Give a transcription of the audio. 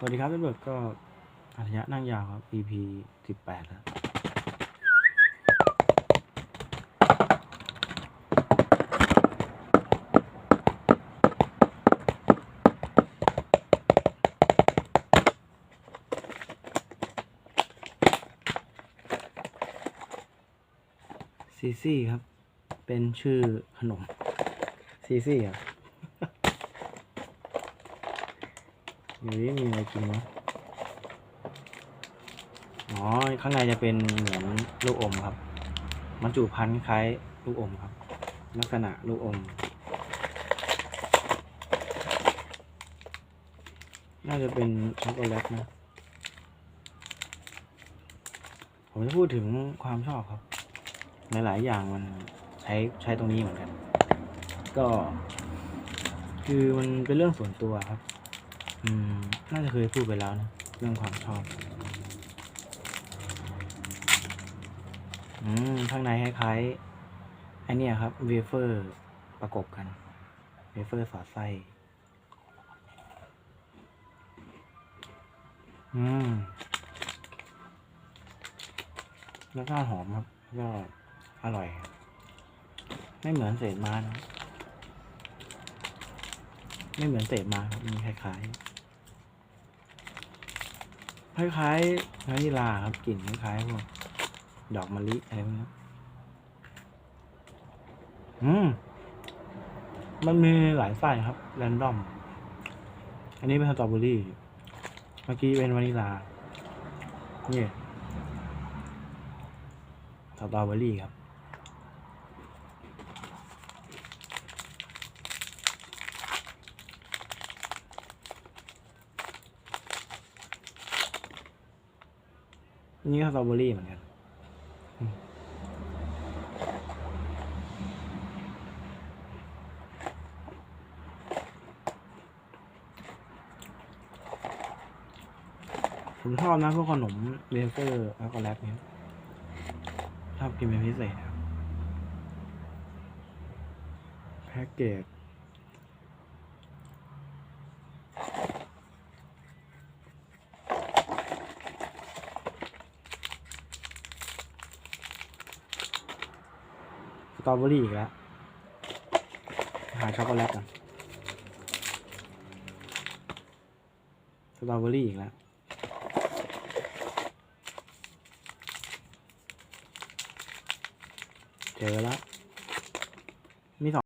สวัสดีครับเบิร์กก็อัธยะนั่งยาวครับ EP สิบแปดแล้วซีซี่ครับ เป็นชื่อขนมซีซี่ครับ อยู่ นี่มีอะไรกินวะอ๋อ ข้างในจะเป็นเหมือนลูกอมครับ มันจุพันคล้ายลูกอมครับ ลักษณะลูกอม น่าจะเป็นช็อกโกแลตนะ ผมจะพูดถึงความชอบครับ หลายๆอย่างมันใช้ใช้ตรงนี้เหมือนกัน ก็ คือมันเป็นเรื่องส่วนตัวครับ อืม น่าจะเคยพูดไปแล้วนะ เรื่องความชอบ อืม ข้างในคล้ายๆไอเนี่ยครับเวเฟอร์ประกบกันเวเฟอร์สอดไส้ อืม แล้วก็หอมครับ ก็อร่อย ไม่เหมือนเศษไม้นะ ไม่เหมือนเศษไม้ครับมีคล้ายๆคล้ายๆวานิลาครับกลิ่นคล้ายๆพวกดอกมะลิอะไรพวกนี้อืมมันมีหลายไส้ครับ แรนดอม อันนี้เป็นสตรอเบอรี่ เมื่อกี้เป็นวานิลา นี่สตรอเบอรี่ครับ นี่ก็สตรอเบอรี่เหมือนกัน ผมชอบนะพวกขนมเวเฟอร์ช็อกโกแลตเนี่ยชอบกินเป็นพิเศษครับแพ็กเกจ ตรอเบอรี่อีกแล้ว หาช็อกโกแลตก่อนสตรอเบอรี่อีกแล้ว เจอแล้วมีสอง